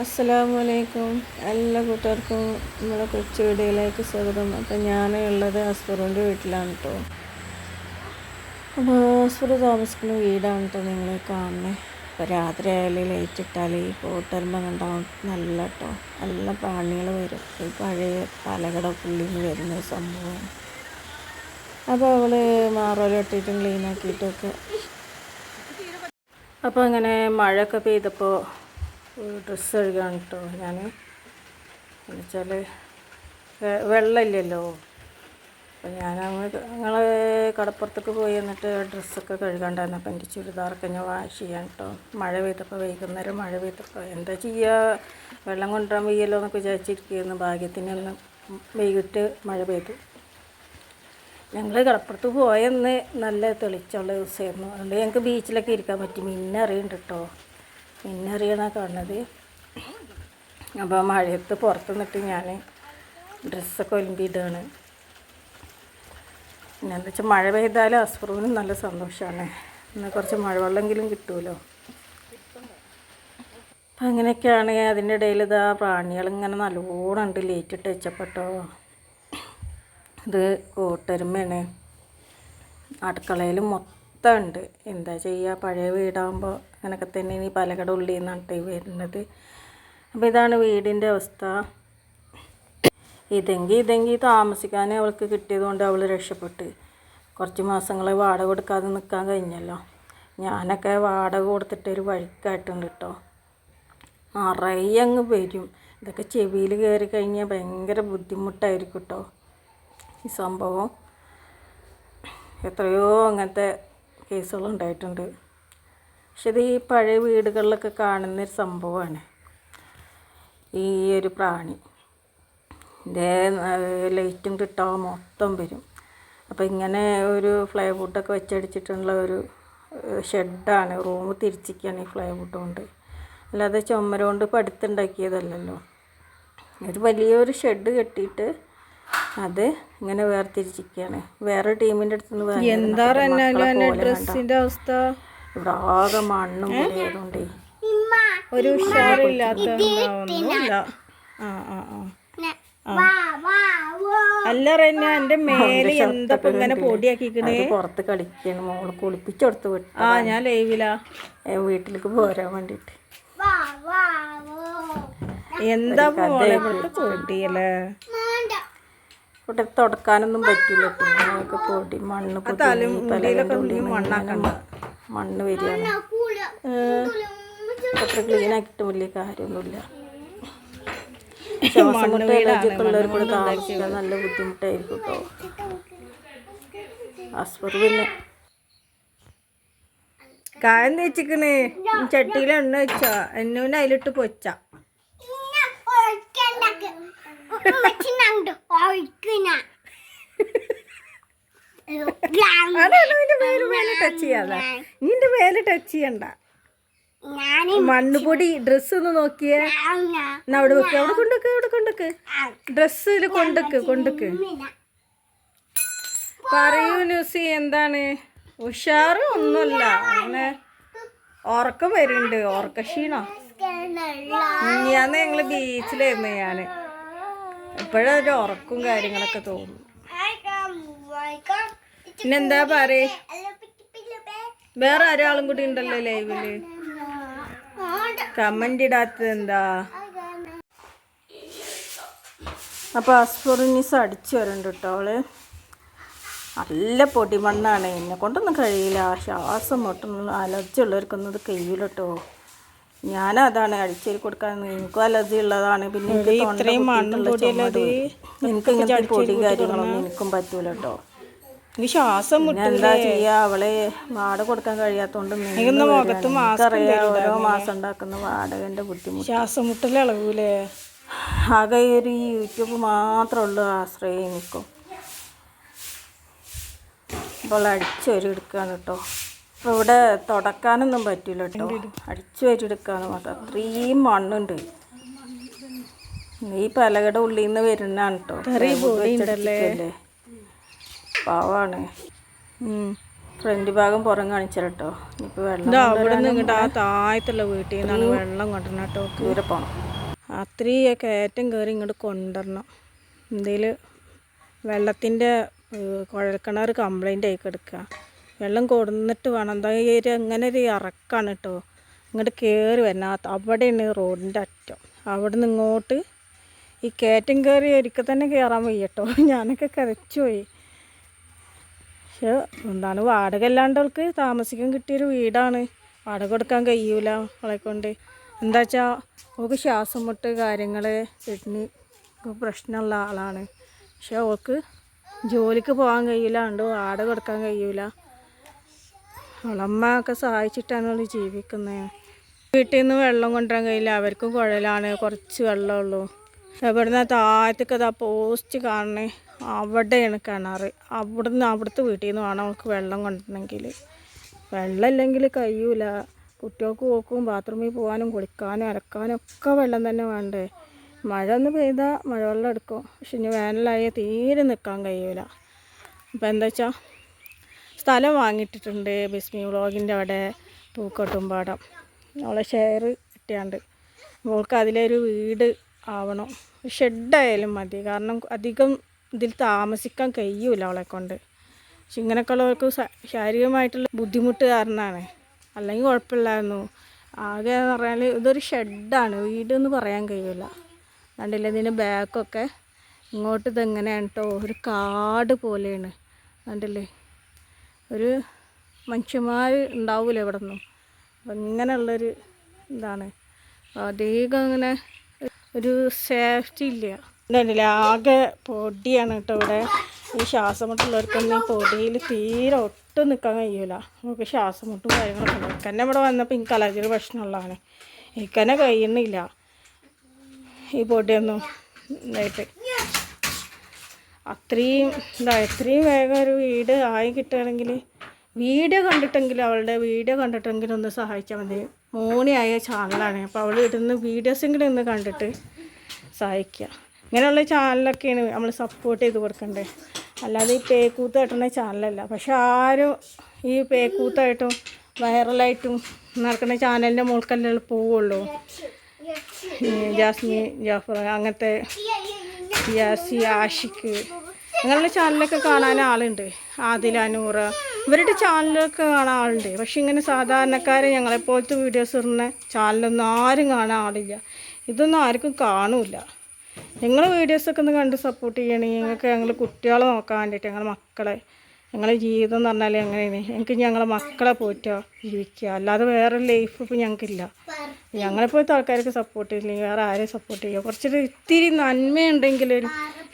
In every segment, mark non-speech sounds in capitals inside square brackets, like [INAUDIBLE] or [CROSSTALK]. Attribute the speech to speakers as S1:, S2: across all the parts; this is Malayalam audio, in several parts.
S1: അസ്സലാമു അലൈക്കും എല്ലാ കൂട്ടുകാർക്കും നമ്മുടെ കൊച്ചു വീഡിയോയിലേക്ക് സ്വാഗതം. അപ്പം ഞാൻ ഉള്ളത് അസ്ഫറിന്റെ വീട്ടിലാണ് കേട്ടോ അപ്പോൾ അസ്ഫർ താമസിക്കുന്ന വീടാണ് കേട്ടോ നിങ്ങൾ കാണുന്നത് അപ്പോൾ രാത്രി ആയാലും ലൈറ്റ് ഇട്ടാൽ ഈ പോട്ടരുമ്പം കണ്ടാവും നല്ല കേട്ടോ നല്ല പ്രാണികൾ വരും. ഈ പഴയ പലകട പുള്ളിൽ നിന്ന് വരുന്ന സംഭവം. അപ്പോൾ അവൾ മാറോലിട്ടിട്ടും ക്ലീൻ ആക്കിയിട്ടൊക്കെ. അപ്പോൾ അങ്ങനെ മഴയൊക്കെ പെയ്തപ്പോൾ ഡ്രസ്സ് കഴുകാണ് കേട്ടോ ഞാൻ എന്നുവെച്ചാൽ വെള്ളമില്ലല്ലോ. അപ്പം ഞാൻ ഞങ്ങൾ കടപ്പുറത്തേക്ക് പോയി എന്നിട്ട് ഡ്രസ്സൊക്കെ കഴുകാണ്ടായിരുന്നു. അപ്പം എന്റെ ചുരിദാറൊക്കെ ഞാൻ വാഷ് ചെയ്യാൻ കേട്ടോ. മഴ പെയ്തപ്പോൾ വൈകുന്നേരം മഴ പെയ്തപ്പോൾ എന്താ ചെയ്യുക വെള്ളം കൊണ്ടുവരാൻ വയ്യല്ലോ എന്നൊക്കെ വിചാരിച്ചിരിക്കുന്നു ഭാഗ്യത്തിന് ഒന്ന് വൈകിട്ട് മഴ പെയ്തു. ഞങ്ങൾ കടപ്പുറത്ത് പോയെന്ന് നല്ല തെളിച്ചുള്ള ദിവസമായിരുന്നു. അതുകൊണ്ട് ഞങ്ങൾക്ക് ബീച്ചിലൊക്കെ ഇരിക്കാൻ പറ്റി. മിന്നറിയുണ്ട് കേട്ടോ. മിന്നറിയണ കാണുന്നത്. അപ്പോൾ മഴയത്ത് പുറത്ത് നിന്നിട്ട് ഞാൻ ഡ്രസ്സൊക്കെ ഒലിമ്പിയിടുകയാണ്. പിന്നെ എന്താ വെച്ചാൽ മഴ പെയ്താലും അസ്പ്രൂവിനും നല്ല സന്തോഷമാണ്. എന്നാൽ കുറച്ച് മഴവെള്ളമെങ്കിലും കിട്ടുമല്ലോ. അപ്പം അങ്ങനെയൊക്കെയാണ് അതിന്റെ ഇടയിൽ ഇതാ പ്രാണികളിങ്ങനെ നല്ലോണം ഉണ്ട്. ലേറ്റിട്ട് വെച്ചപ്പെട്ടോ. ഇത് കൂട്ടരുമയാണ്. അടുക്കളയിൽ മൊത്തം ഉണ്ട്. എന്താ ചെയ്യുക? പഴയ വീടാകുമ്പോൾ അങ്ങനെയൊക്കെ തന്നെ ഇനി പലകട ഉള്ളിൽ നിന്നാണ് ഈ വരുന്നത്. അപ്പോൾ ഇതാണ് വീടിന്റെ അവസ്ഥ. ഇതെങ്കിൽ ഇതെങ്കിൽ താമസിക്കാനേ അവൾക്ക് കിട്ടിയതുകൊണ്ട് അവൾ രക്ഷപ്പെട്ട്. കുറച്ച് മാസങ്ങളെ വാടക കൊടുക്കാതെ നിൽക്കാൻ കഴിഞ്ഞല്ലോ. ഞാനൊക്കെ വാടക കൊടുത്തിട്ട് ഒരു വഴിക്കായിട്ടുണ്ട് കേട്ടോ നിറയെ അങ്ങ് വരും. ഇതൊക്കെ ചെവിയിൽ കയറി കഴിഞ്ഞാൽ ഭയങ്കര ബുദ്ധിമുട്ടായിരിക്കും കേട്ടോ ഈ സംഭവം. എത്രയോ അങ്ങനത്തെ കേസുകൾ ഉണ്ടായിട്ടുണ്ട്. പക്ഷെ ഇത് ഈ പഴയ വീടുകളിലൊക്കെ കാണുന്ന ഒരു സംഭവമാണ്. ഈ ഒരു പ്രാണി. ഇതിന്റെ ലൈറ്റും കിട്ടാൻ മൊത്തം വരും. അപ്പോൾ ഇങ്ങനെ ഒരു ഫ്ലൈവുഡൊക്കെ വെച്ചടിച്ചിട്ടുള്ള ഒരു ഷെഡാണ്. റൂം തിരിച്ചിരിക്കുകയാണ് ഈ ഫ്ലൈവുഡ് കൊണ്ട്. അല്ലാതെ ചുമര കൊണ്ട് പടുത്തുണ്ടാക്കിയതല്ലല്ലോ ഒരു വലിയൊരു ഷെഡ് കെട്ടിയിട്ട് അത് ഇങ്ങനെ വേർതിരിച്ചിരിക്കുകയാണ്. വേറെ ടീമിന്റെ അടുത്ത് നിന്ന്
S2: എന്താ ഡ്രസ്സിന്റെ അവസ്ഥ?
S1: ഇവിടെ ആകെ മണ്ണും കൂടി ആയതുകൊണ്ടേ.
S2: ഒരു ഉഷാറില്ലാത്ത ആ ആ ആ. അല്ല റന്ന എന്റെ മേലെ എന്താ ഇങ്ങനെ പൊടിയാക്കിക്കണേ
S1: പുറത്ത് കളിക്കണം. മോൾ കുളിപ്പിച്ചെടുത്ത് വിട്ടു
S2: ആ ഞാൻ ലൈവിലാ.
S1: വീട്ടിലേക്ക് പോരാൻ വേണ്ടിട്ട്
S2: എന്താ പോലെ പൊടിയല്ലേ?
S1: ഇവിടെ തുടക്കാനൊന്നും പറ്റില്ല പൊടി മണ്ണ് പൊടി മണ്ണാക്കണ്ട. മണ്ണ് വരികയാണ്. അത്ര ക്ലീൻ ആക്കിയിട്ട് വലിയ കാര്യമൊന്നുമില്ല. ശ്വാസം മുട്ട അലർജിയൊക്കെ താമസിക്കാൻ നല്ല ബുദ്ധിമുട്ടായിരിക്കും കേട്ടോ പിന്നെ
S2: കായം തേച്ചിക്കണ്. ചട്ടിയിൽ എണ്ണ വെച്ചാ എന്നൂന് അതിലിട്ട് പൊച്ച മേലെ ടച്ച് ചെയ്യാതെ. നിന്റെ മേലെ ടച്ച് ചെയ്യണ്ട. മണ്ണുപൊടി ഡ്രസ്സ് ഒന്ന് നോക്കിയേ. എന്നാ അവിടെ വെക്ക്. അവിടെ കൊണ്ടുക്ക് അവിടെ കൊണ്ടുക്ക് ഡ്രസ്സിൽ കൊണ്ടുക്ക് കൊണ്ടുക്ക് പറയൂ ന്യൂസി എന്താണ്? ഉഷാറ് ഒന്നുമല്ല. അങ്ങനെ ഉറക്കം വരുന്നുണ്ട്. ഉറക്ക ക്ഷീണോ ഞാൻ ഞങ്ങൾ ബീച്ചിലായിരുന്നു ഞാൻ. ഇപ്പോഴൊരു ഉറക്കും കാര്യങ്ങളൊക്കെ തോന്നും പിന്നെന്താ പറയേ? വേറെ ഒരാളും കൂടി ഉണ്ടല്ലോ ലൈവിൽ? കമന്റ് ഇടാത്തത് എന്താ
S1: അപ്പോൾ അസ്ഫോറിനിസ് അടിച്ചു വരണ്ട് കേട്ടോ അവൾ. നല്ല പൊടിമണ്ണാണ് എന്നെ കൊണ്ടൊന്നും കഴിയില്ല. ശ്വാസം മുട്ടൊന്നും അലർജി ഉള്ളവർക്കൊന്നും അത് കഴിയില്ല കേട്ടോ ഞാനതാണ് അടിച്ചേരി കൊടുക്കാൻ എനിക്കും അലർജി ഉള്ളതാണ്. പിന്നെ എനിക്ക്. എനിക്ക് ഇങ്ങനത്തെ പൊടി കാര്യങ്ങളൊന്നും എനിക്കും പറ്റൂല കേട്ടോ
S2: ഈ ശ്വാസം
S1: എന്താ ചെയ്യാ? അവളെ വാട കൊടുക്കാൻ കഴിയാത്തോണ്ട് മുഖത്ത് ഓരോ മാസം ഉണ്ടാക്കുന്ന വാടകന്റെ ബുദ്ധിമുട്ട്.
S2: ശ്വാസം മുട്ടൽ ഇളകൂലേ
S1: ആകെ ഒരു യൂട്യൂബ് മാത്രമേ ഉള്ളൂ ആശ്രയം എനിക്കും. അപ്പോൾ അടിച്ചു വരി കേട്ടോ അപ്പോൾ ഇവിടെ തുടക്കാനൊന്നും പറ്റില്ല കേട്ടോ അടിച്ചു വരി എടുക്കാന്ന് മാത്രം. അത്രയും മണ്ണുണ്ട്. ഈ പലകട ഉള്ളിൽ നിന്ന് വരുന്നതാണ് കേട്ടോ പാവാണ്. ഫ്രണ്ട് ഭാഗം പുറം കാണിച്ചാലോ ഇനിയിപ്പോൾ വെള്ളം
S2: അവിടെ നിന്ന് ഇങ്ങോട്ട് ആ താഴത്തുള്ള വീട്ടിൽ നിന്നാണ് വെള്ളം കൊണ്ടുവരണം കേട്ടോ
S1: ദൂരെ പോകണം
S2: അത്രയും കയറ്റം കയറി ഇങ്ങോട്ട് കൊണ്ടുവരണം. എന്തെങ്കിലും വെള്ളത്തിന്റെ കുഴൽക്കിണർ കംപ്ലൈന്റ് ആയി കിടക്കുക വെള്ളം കൊടുന്നിട്ട് വേണം. എന്താ ഒരു അങ്ങനെ ഒരു ഇറക്കാണ് കേട്ടോ. ഇങ്ങോട്ട് കയറി വരണം അവിടെയാണ് റോഡിന്റെ അറ്റം. അവിടെ നിന്ന് ഇങ്ങോട്ട് ഈ കയറ്റം കയറി ഒരിക്കൽ തന്നെ കയറാൻ വയ്യട്ടോ [LAUGHS] ഞാനൊക്കെ കരച്ചു പോയി പക്ഷെ എന്താണ് വാടക അല്ലാണ്ടവൾക്ക് താമസിക്കാൻ കിട്ടിയൊരു വീടാണ്. വാടക കൊടുക്കാൻ കഴിയൂല അവളെ കൊണ്ട്. എന്താ വെച്ചാൽ അവൾക്ക് ശ്വാസം മുട്ട് കാര്യങ്ങൾ കിഡ്നി പ്രശ്നമുള്ള ആളാണ്. പക്ഷെ അവൾക്ക് ജോലിക്ക് പോകാൻ കഴിയില്ല ഉണ്ട് വാടക കൊടുക്കാൻ കഴിയൂല. അവളമ്മ ഒക്കെ സഹായിച്ചിട്ടാണ് അവൾ ജീവിക്കുന്നത് വീട്ടിൽ നിന്ന് വെള്ളം കൊണ്ടുവരാൻ കഴിയില്ല. അവർക്കും കുഴലാണ്. കുറച്ച് വെള്ളമുള്ളൂ എവിടുന്ന താഴത്തേക്ക് പോസ്റ്റ് കാണണേ. അവിടെയാണ് കിണറ് അവിടുന്ന് അവിടുത്തെ വീട്ടിൽ നിന്ന് വേണം അവൾക്ക് വെള്ളം കൊണ്ടുവരണമെങ്കിൽ. വെള്ളം ഇല്ലെങ്കിൽ കഴിയൂല. കുട്ടികൾക്ക് പോക്കും ബാത്റൂമിൽ പോകാനും കുളിക്കാനും അരക്കാനും ഒക്കെ വെള്ളം തന്നെ വേണ്ടേ. മഴ ഒന്ന് പെയ്താൽ മഴവെള്ളം എടുക്കും. പക്ഷെ ഇനി വേനലായ തീരെ നിൽക്കാൻ കഴിയൂല. അപ്പം എന്താ വെച്ചാൽ സ്ഥലം വാങ്ങിയിട്ടിട്ടുണ്ട് ബിസ്മി വ്ളോഗിന്റെ അവിടെ പൂക്കോട്ടുംപാടം അവളെ ഷെയർ കിട്ടിയാണ്ട്. അവൾക്ക് അതിലൊരു വീട് ആവണം. ഷെഡായാലും മതി. കാരണം അധികം ഇതിൽ താമസിക്കാൻ കഴിയൂല അവളെ കൊണ്ട്. പക്ഷെ ഇങ്ങനെയൊക്കെ ഉള്ളവർക്ക് ശാരീരികമായിട്ടുള്ള ബുദ്ധിമുട്ട് കാരണമാണ് അല്ലെങ്കിൽ കുഴപ്പമില്ലായിരുന്നു. ആകെ എന്ന് പറഞ്ഞാൽ ഇതൊരു ഷെഡാണ്. വീടെന്ന് പറയാൻ കഴിയില്ല കണ്ടില്ല ഇതിന്റെ ബാക്കൊക്കെ? ഇങ്ങോട്ട് ഇതെങ്ങനെയാണ് കേട്ടോ ഒരു കാട് പോലെയാണ്. കണ്ടില്ലേ? ഒരു മനുഷ്യന്മാർ ഉണ്ടാവില്ല ഇവിടെ നിന്നും അപ്പം ഇങ്ങനെയുള്ളൊരു ഇതാണ്. അധികം അങ്ങനെ ഒരു സേഫ്റ്റി ഇല്ല. ഇതുണ്ടല്ലേ ആകെ പൊടിയാണ് കേട്ടോ ഇവിടെ. ഈ ശ്വാസം മുട്ടുള്ളവർക്കൊന്നും ഈ പൊടിയിൽ തീരെ ഒട്ടും നിൽക്കാൻ കഴിയൂല. നമുക്ക് ശ്വാസം മുട്ടും കാര്യങ്ങളൊക്കെ ഉണ്ട്. എനിക്കന്നെ ഇവിടെ വന്നപ്പോൾ എനിക്ക് അലർജിയുടെ പ്രശ്നമുള്ളതാണ്. എനിക്കന്നെ കഴിയുന്നില്ല. ഈ പൊടിയൊന്നും ഇതായിട്ട്. അത്രയും എന്താ എത്രയും വേഗം ഒരു വീട് ആയി കിട്ടുകയാണെങ്കിൽ വീഡിയോ കണ്ടിട്ടെങ്കിലും അവളുടെ വീഡിയോ കണ്ടിട്ടെങ്കിലും ഒന്ന് സഹായിച്ചാൽ മതി. മോണിയായ ചാനലാണ്. അപ്പോൾ അവൾ ഇടുന്ന വീഡിയോസെങ്കിലും ഒന്ന് കണ്ടിട്ട് സഹായിക്കുക. ഇങ്ങനെയുള്ള ചാനലൊക്കെയാണ് നമ്മൾ സപ്പോർട്ട് ചെയ്ത് കൊടുക്കേണ്ടത് അല്ലാതെ ഈ പേക്കൂത്ത് കെട്ടുന്ന ചാനലല്ല. പക്ഷെ ആരും ഈ പേക്കൂത്തായിട്ടും വൈറലായിട്ടും നടക്കുന്ന ചാനലിന്റെ മുകൾക്കല്ലേ പോവുള്ളൂ. ജാസ്മി ജാഫർ അങ്ങനത്തെ യാസി ആഷിക്ക് അങ്ങനെയുള്ള ചാനലൊക്കെ കാണാൻ ആളുണ്ട്. ആദിൽ നൂറ ഇവരുടെ ചാനലൊക്കെ കാണാൻ ആളുണ്ട്. പക്ഷെ ഇങ്ങനെ സാധാരണക്കാരെ ഞങ്ങളെപ്പോലത്തെ വീഡിയോസ് ഇടുന്ന ചാനലൊന്നും ആരും കാണാൻ ആളില്ല. ഇതൊന്നും ആർക്കും കാണൂല. നിങ്ങൾ വീഡിയോസൊക്കെ ഒന്ന് കണ്ട് സപ്പോർട്ട് ചെയ്യണേ. ഞങ്ങൾക്ക് ഞങ്ങൾ കുട്ടികളെ നോക്കാൻ വേണ്ടിയിട്ട് ഞങ്ങൾ മക്കളെ. ഞങ്ങളുടെ ജീവിതം എന്ന് പറഞ്ഞാൽ എങ്ങനെയാണ്? ഞങ്ങൾക്ക് ഞങ്ങളെ മക്കളെ പോറ്റുക ജീവിക്കുക. അല്ലാതെ വേറെ ലൈഫ് ഇപ്പോൾ ഞങ്ങൾക്കില്ല ഞങ്ങളെപ്പോഴത്തെ ആൾക്കാർക്ക് സപ്പോർട്ട് ചെയ്യില്ലെങ്കിൽ വേറെ ആരെയും സപ്പോർട്ട് ചെയ്യുക കുറച്ചൊരു ഇത്തിരി നന്മയുണ്ടെങ്കിൽ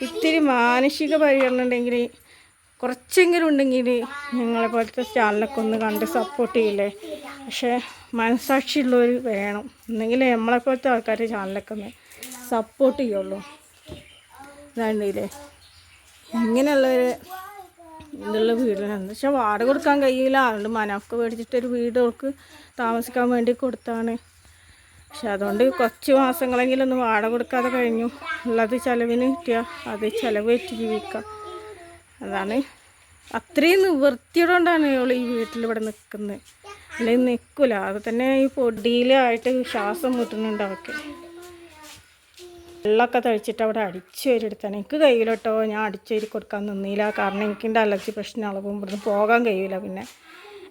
S2: ഇത്തിരി മാനസിക പരിഗണന ഉണ്ടെങ്കിൽ കുറച്ചെങ്കിലും ഉണ്ടെങ്കിൽ ഞങ്ങളെ പോലത്തെ ചാനലൊക്കെ ഒന്ന് കണ്ട് സപ്പോർട്ട് ചെയ്യില്ലേ? പക്ഷേ മനസാക്ഷിയുള്ളവർ വേണം. എന്നെങ്കിൽ നമ്മളെ പോലത്തെ ആൾക്കാർ ചാനലൊക്കെ ഒന്ന് സപ്പോർട്ട് ചെയ്യുള്ളൂ. ഇതാണ്ടില്ലേ? ഇങ്ങനെയുള്ളൊരു ഇതുള്ള വീടാണ് എന്ന് വെച്ചാൽ വാടക കൊടുക്കാൻ കഴിയില്ല. അതുകൊണ്ട് മനാഫ്ക്ക് മേടിച്ചിട്ടൊരു വീട് അവർക്ക് താമസിക്കാൻ വേണ്ടി കൊടുത്താണ്. പക്ഷെ അതുകൊണ്ട് കുറച്ച് മാസങ്ങളെങ്കിലും ഒന്ന് വാടക കൊടുക്കാതെ കഴിഞ്ഞു. ഉള്ളത് ചിലവിന് കിട്ടിയാൽ അത് ചിലവ് വെച്ച് ജീവിക്കാം. അതാണ്. അത്രയും നിവൃത്തിയോടുകൊണ്ടാണ് ഇവൾ ഈ വീട്ടിൽ ഇവിടെ നിൽക്കുന്നത്. അല്ലെങ്കിൽ നിൽക്കില്ല അത് തന്നെ ഈ പൊടിയിലായിട്ട് ശ്വാസം മുട്ടുന്നുണ്ട് അവൾക്ക്. വെള്ളമൊക്കെ തളിച്ചിട്ട് അവിടെ അടിച്ചു വരെടുത്താണ് എനിക്ക് കഴിയില്ല കേട്ടോ. ഞാൻ അടിച്ചു വരി കൊടുക്കാൻ നിന്നില്ല. കാരണം എനിക്കിന്റെ അലർജി പ്രശ്നം അളവും ഇവിടുന്ന് പോകാൻ കഴിയില്ല പിന്നെ.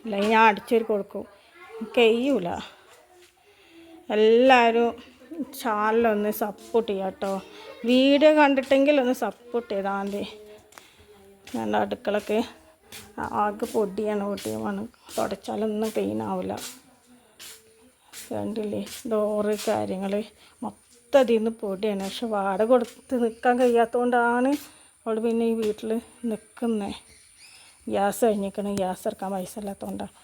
S2: അല്ലെങ്കിൽ ഞാൻ അടിച്ചു വരി കൊടുക്കും. എനിക്ക് കഴിയൂല. എല്ലാവരും ചാനലൊന്ന് സപ്പോർട്ട് ചെയ്യാം കേട്ടോ. വീഡിയോ കണ്ടിട്ടെങ്കിൽ ഒന്ന് സപ്പോർട്ട് ചെയ്താൽ മതി. ഞാൻ അടുക്കളക്ക് ആകെ പൊടിയാണ്. പൊടിയുമാണ് തുടച്ചാലൊന്നും ക്ലീൻ ആവില്ല. കണ്ടില്ലേ? ഡോറ് കാര്യങ്ങൾ മൊത്തം അതിൽ നിന്ന് പൊടിയാണ്. പക്ഷെ വാട കൊടുത്ത് നിൽക്കാൻ കഴിയാത്തതുകൊണ്ടാണ് അവൾ പിന്നെ ഈ വീട്ടിൽ നിൽക്കുന്നത് ഗ്യാസ് കഴിഞ്ഞിരിക്കണം. ഗ്യാസ് ഇറക്കാൻ പൈസ ഇല്ലാത്തതുകൊണ്ടാണ്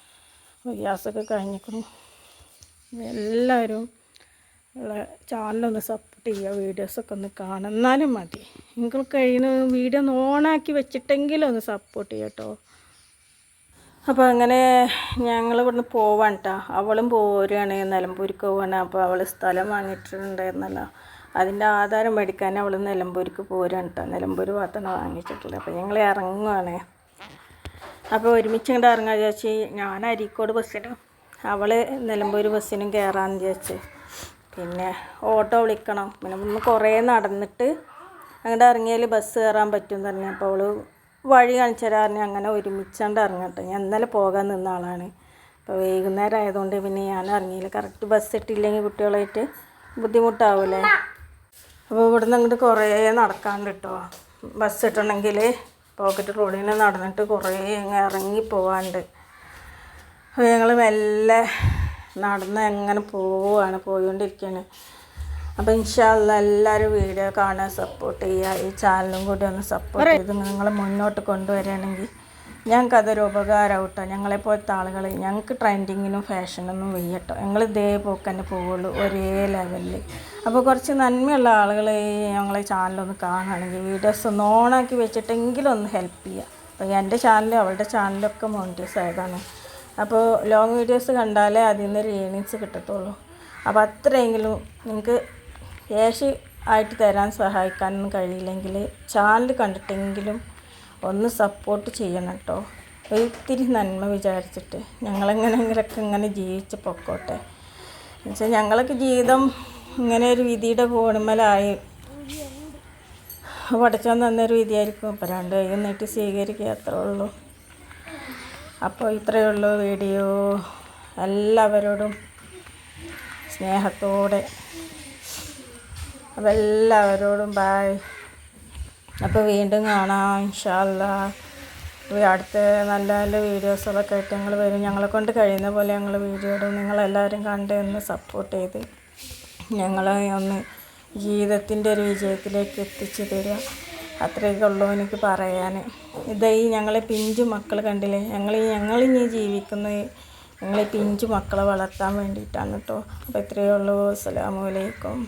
S2: അപ്പോൾ ഗ്യാസൊക്കെ കഴിഞ്ഞിരിക്കണം എല്ലാവരും ചാനലൊന്ന് സപ്പോർട്ട് ചെയ്യുക. വീഡിയോസൊക്കെ ഒന്ന് കാണുന്നാലും മതി. നിങ്ങൾക്ക് കഴിയുന്ന വീഡിയോ ഒന്ന് ഓണാക്കി വെച്ചിട്ടെങ്കിലും ഒന്ന് സപ്പോർട്ട് ചെയ്യാം കേട്ടോ. അപ്പോൾ അങ്ങനെ ഞങ്ങൾ ഇവിടുന്ന് പോവാണ് കേട്ടോ അവളും പോരുകയാണ് നിലമ്പൂരിക്ക് പോവാണ്. അപ്പോൾ അവൾ സ്ഥലം വാങ്ങിയിട്ടുണ്ടായിരുന്നല്ലോ അതിന്റെ ആധാരം മേടിക്കാൻ അവൾ നിലമ്പൂരിക്ക് പോരുകയാണ് കേട്ടോ നിലമ്പൂർ ഭാഗത്താണ് വാങ്ങിച്ചിട്ടുള്ളത്. അപ്പോൾ ഞങ്ങൾ ഇറങ്ങുവാണ്.
S1: അപ്പോൾ ഒരുമിച്ച് ഇങ്ങോട്ട് ഇറങ്ങാൻ വിചാരിച്ച് ഞാൻ അരീക്കോട് ബസ്സിനും അവൾ നിലമ്പൂർ ബസ്സിനും കയറാമെന്ന് വിചാരിച്ച്. പിന്നെ ഓട്ടോ വിളിക്കണം. പിന്നെ ഒന്ന് കുറേ നടന്നിട്ട് അങ്ങോട്ട് ഇറങ്ങിയാൽ ബസ് കയറാൻ പറ്റും തന്നെ അപ്പോൾ അവൾ വഴി കാണിച്ചു തരാറിന് അങ്ങനെ ഒരുമിച്ചാണ്ട് ഇറങ്ങട്ടെ. ഞാൻ ഇന്നലെ പോകാൻ നിന്ന ആളാണ്. അപ്പോൾ വൈകുന്നേരം ആയതുകൊണ്ട് പിന്നെ ഞാൻ ഇറങ്ങിയില്ല. കറക്റ്റ് ബസ് ഇട്ടില്ലെങ്കിൽ കുട്ടികളായിട്ട് ബുദ്ധിമുട്ടാവൂലേ? അപ്പോൾ ഇവിടുന്ന് അങ്ങോട്ട് കുറേ നടക്കാണ്ട് കേട്ടോ ബസ് ഇട്ടണമെങ്കിൽ പോക്കറ്റ് റോഡിൽ നടന്നിട്ട് കുറേ അങ്ങ് ഇറങ്ങി അപ്പോൾ ഞങ്ങൾ മെല്ലെ നടന്ന് എങ്ങനെ പോവുകയാണ് പോയിക്കൊണ്ടിരിക്കുകയാണ്. അപ്പോൾ ഇൻഷാല്ല എല്ലാവരും വീഡിയോ കാണാൻ സപ്പോർട്ട് ചെയ്യുക. ഈ ചാനലും കൂടി ഒന്ന് സപ്പോർട്ട് ചെയ്ത് നിങ്ങൾ മുന്നോട്ട് കൊണ്ടുവരികയാണെങ്കിൽ ഞങ്ങൾക്ക് അതൊരു ഉപകാരം കേട്ടോ ഞങ്ങളെപ്പോലത്തെ ആളുകൾ ഞങ്ങൾക്ക് ട്രെൻഡിങ്ങിനും ഫാഷനൊന്നും വയ്യട്ടോ. ഞങ്ങൾ ഇതേ പോക്ക് തന്നെ പോവുള്ളൂ ഒരേ ലെവലിൽ അപ്പോൾ കുറച്ച് നന്മയുള്ള ആളുകൾ ഞങ്ങളെ ചാനലൊന്ന് കാണുകയാണെങ്കിൽ വീഡിയോസ് ഒന്ന് ഓണാക്കി വെച്ചിട്ടെങ്കിലും ഒന്ന് ഹെൽപ്പ് ചെയ്യുക അപ്പോൾ എന്റെ ചാനലും അവളുടെ ചാനലൊക്കെ മോണിറ്റൈസ് ആയതാണ്. അപ്പോൾ ലോങ് വീഡിയോസ് കണ്ടാലേ അതിൽ നിന്ന് ഒരു ഏണിങ്സ് കിട്ടത്തുള്ളൂ. അപ്പോൾ അത്രയെങ്കിലും നിങ്ങൾക്ക് ക്യാഷ് ആയിട്ട് തരാൻ സഹായിക്കാനൊന്നും കഴിയില്ലെങ്കിൽ ചാനൽ കണ്ടിട്ടെങ്കിലും ഒന്ന് സപ്പോർട്ട് ചെയ്യണം കേട്ടോ ഒത്തിരി നന്മ വിചാരിച്ചിട്ട് ഞങ്ങളെങ്ങനെങ്കിലൊക്കെ ഇങ്ങനെ ജീവിച്ച് പൊക്കോട്ടെ. എന്നുവെച്ചാൽ ഞങ്ങളൊക്കെ ജീവിതം ഇങ്ങനെ ഒരു വിധിയുടെ കോണുമലായി പഠിച്ചാൽ തന്നൊരു വിധിയായിരിക്കും. അപ്പോൾ രണ്ട് കൈ നീട്ടി സ്വീകരിക്കുക അത്രേ ഉള്ളൂ. അപ്പോൾ ഇത്രയേ ഉള്ളൂ വീഡിയോ. എല്ലാവരോടും സ്നേഹത്തോടെ അപ്പോൾ എല്ലാവരോടും ബായ് അപ്പോൾ വീണ്ടും കാണാം ഇൻഷാല്ല അടുത്ത നല്ല നല്ല വീഡിയോസുകളൊക്കെ ആയിട്ട് ഞങ്ങൾ വരും. ഞങ്ങളെ കൊണ്ട് കഴിയുന്ന പോലെ ഞങ്ങൾ വീഡിയോ ഇടും. നിങ്ങളെല്ലാവരും കണ്ട് ഒന്ന് സപ്പോർട്ട് ചെയ്ത് ഞങ്ങളെ ഒന്ന് ജീവിതത്തിന്റെ ഒരു വിജയത്തിലേക്ക് എത്തിച്ചു തരിക. അത്രയൊക്കെ ഉള്ളൂ എനിക്ക് പറയാൻ ഇതായി ഞങ്ങളെ പിഞ്ചു മക്കൾ കണ്ടില്ലേ? ഞങ്ങൾ ഞങ്ങളിനി ജീവിക്കുന്നത് ഞങ്ങളെ പിഞ്ചു മക്കളെ വളർത്താൻ വേണ്ടിയിട്ടാണ് കേട്ടോ അപ്പോൾ ഇത്രയേ ഉള്ളൂ. അസ്സലാമു അലൈക്കും.